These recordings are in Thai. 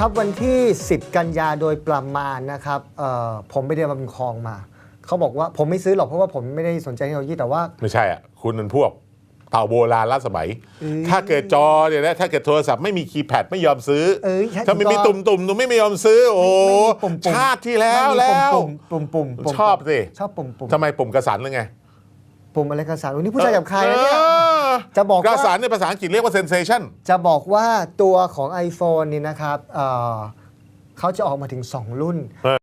ครับวันที่ 10 กันยาโดยประมาณนะครับเอ่อผมไปเรียนมาบุญคลองมา เขาบอกว่าผมไม่ซื้อหรอกเพราะว่าผมไม่ได้สนใจเทคโนโลยีแต่ว่า ไม่ใช่อะ คุณเป็นพวกเต่าโบราณล้าสมัยเอ้ยถ้าเกิดจอเนี่ยนะถ้าเกิดโทรศัพท์ไม่มีคีย์แพดไม่ยอมซื้อเอ้ยใช่ถ้าไม่มีก็ตุ่มตุ่มๆตุ่มไม่ไม่ยอมซื้อ โอ้ไม่มีปุ่มๆชาติที่แล้วมันมีแล้วปุ่มปุ่มปุ่มปุ่มชอบสิชอบปุ่มปุ่มทำไมปุ่มกระสันหรือไง ปุ่มอะไรกระสานวันนี้ผู้ชายหยาบคายนะเนี่ยออ จะบอกว่ากระสันในยภาษาอังกฤษเรียกว่า sensation จะบอกว่าตัวของ iPhone นี่นะครับเอ่อเขาจะออกมาถึง 2 รุ่นเออ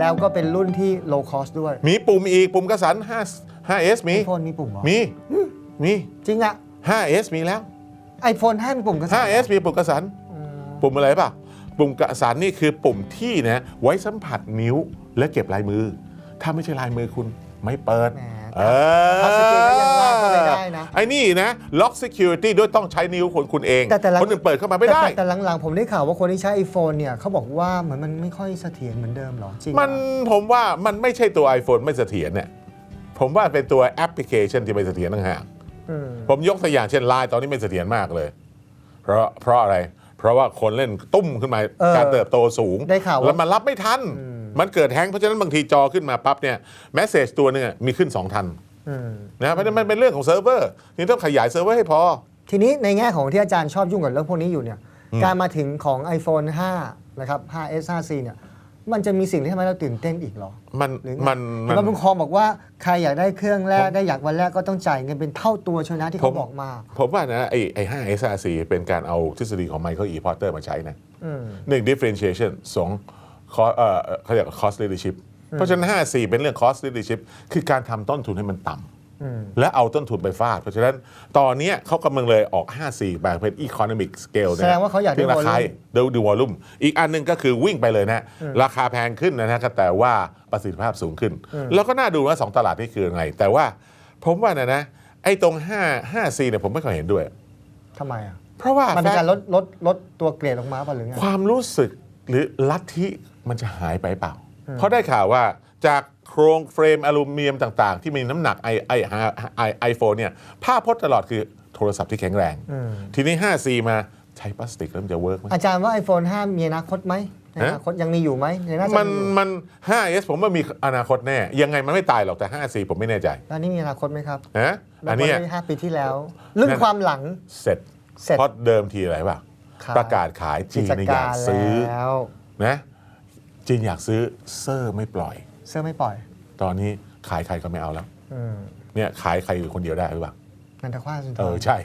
แล้วก็เป็นรุ่นที่ low cost ด้วย มีปุ่มอีกปุ่มกระสัน5 5s มี iPhone มีปุ่มเหรอมีมีจริงอะ 5s มีแล้ว iPhone 5มีปุ่มกระสาน 5s มีปุ่มกระสัน ปุ่มอะไรป่ะ ปุ่มกระสันนี่คือปุ่มที่นะไว้สัมผัสนิ้วและเก็บลายมือ ถ้าไม่ใช่ลายมือคุณไม่เปิดแหมเออ Touch screen ก็ยังลากเข้าไปได้นะไอ้นี่นะล็อก security ด้วยต้องใช้นิ้วคนคุณเองแต่แต่ละคนอื่นเปิดเข้ามาไม่ได้แต่แต่หลังๆ ผมได้ข่าวว่าคนที่ใช้ iPhone เนี่ยเขาบอกว่าเหมือนมันไม่ค่อยเสถียรเหมือนเดิมเหรอ จริงเหรอมันผมว่ามันไม่ใช่ตัว iPhone ไม่เสถียรเนี่ยผมว่าเป็นตัวแอปพลิเคชันที่ไม่เสถียรต่างหากอืมผมยกตัวอย่างเช่นไลน์ตอนนี้ไม่เสถียรมากเลย เพราะเพราะอะไร เพราะว่าคนเล่นตุ้มขึ้นมาเออการเติบโตสูง ได้ข่าวว่าแล้วมันรับไม่ทันมันเกิดแฮงก์เพราะฉะนั้นบางทีจอขึ้นมาปั๊บเนี่ยแมสเซจตัวหนึงอะมีขึ้น 2 ทันอืม นะเพราะฉะนั้นมันเป็นเรื่องของเซิร์ฟเวอร์นี่ต้องขยายเซิร์ฟเวอร์ให้พอ ทีนี้ในแง่ของที่อาจารย์ชอบยุ่งกับเรื่องพวกนี้อยู่เนี่ย การมาถึงของ iPhone 5 นะครับ 5s 5c เนี่ย มันจะมีสิ่งที่ทำให้เราตื่นเต้นอีกเหรอมันหรือไงมันเห็นว่าบุญคองบอกว่า ใครอยากได้เครื่องแรกผมได้อยากวันแรกก็ต้องจ่ายเงินเป็นเท่าตัวชนะที่เขาบอกมา ผมว่านะไอ้ไอ้5 SRC เป็นการเอาทฤษฎีของ Michael E. Porter มาใช้นะอืมหนึ่ง differentiation สอง co- เอ่อเขาเรียกว่า cost leadership เพราะฉะนั้น5 4เป็นเรื่อง cost leadership คือการทำต้นทุนให้มันต่ำ และเอาต้นทุนไปฟาด เพราะฉะนั้นตอนเนี้ยเขากำลังเลยออก 5 4แบบเป็น economic scale เนี่ยแสดงว่าเขาอยากได้ที่ราคา volume ดูดูวอลุ่มอีกอันหนึงก็คือวิ่งไปเลยนะราคาแพงขึ้นนะฮะแต่ว่าประสิทธิภาพสูงขึ้น แล้วก็น่าดูว่าสองตลาดนี่คือยังไง แต่ว่าผมว่านะนะไอ้ตรง 5 5 4เนี่ยผมไม่ค่อยเห็นด้วยทำไมอะเพราะว่ามันเป็นแฟการลดลดลดตัวเกรดลงมาป่ะหรือไงความรู้สึกหรือลัทธิมันจะหายไปเปล่า เพราะได้ข่าวว่าจาก โครงเฟรมอลูมิเนียมต่าง ๆ ที่มีน้ำหนักไอไอไอไอโฟนเนี่ยภาพพจน์ตลอดคือโทรศัพท์ที่แข็งแรง ทีนี้ 5C มาใช้พลาสติกแล้วมันจะเวิร์กไหมอาจารย์ว่า iPhone 5 มีอนาคตไหมในอนาคตยังมีอยู่ไหมยังน่าจะมันมีอยู่มัน 5S ผมว่ามีอนาคตแน่ ยังไงมันไม่ตายหรอกแต่ 5C ผมไม่แน่ใจแล้วนี่มีอนาคตไหมครับนะแบบอันเนี้ยห้าปีที่แล้ว รุ่นนั่นความหลังเสร็จเสร็จเพราะเดิมทีอะไรป่ะขายประกาศขายจีนกิจเนี่ยอยากซื้อแล้วนะจีนอยากซื้อเซอร์ไม่ปล่อย เสื้อไม่ปล่อย ตอนนี้ขายใครก็ไม่เอาแล้วอืมเนี่ยขายใครอยู่คนเดียวได้หรือเปล่านันทคว้าสุนทเอรอใช่